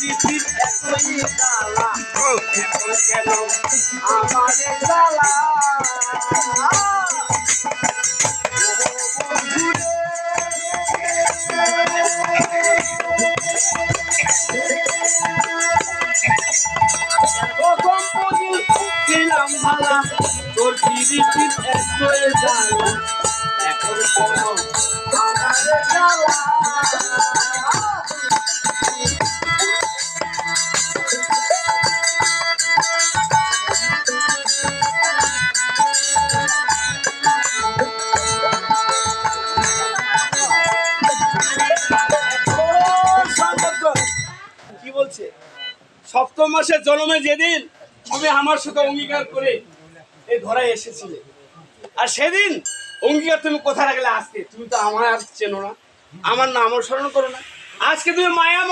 এতই জ্বালা এখন কেন আমারে কি বলছে? সপ্তম মাসে জন্মে যেদিন তুমি আমার সাথে অঙ্গীকার করে এই ধরায় এসেছিলে। আর সেদিন অঙ্গীকার তুমি কোথায় রাখলে? আজকে। তুমি তো আমার চেনো না। আমার নাম স্মরণ করো না। আজকে তুমি মায়া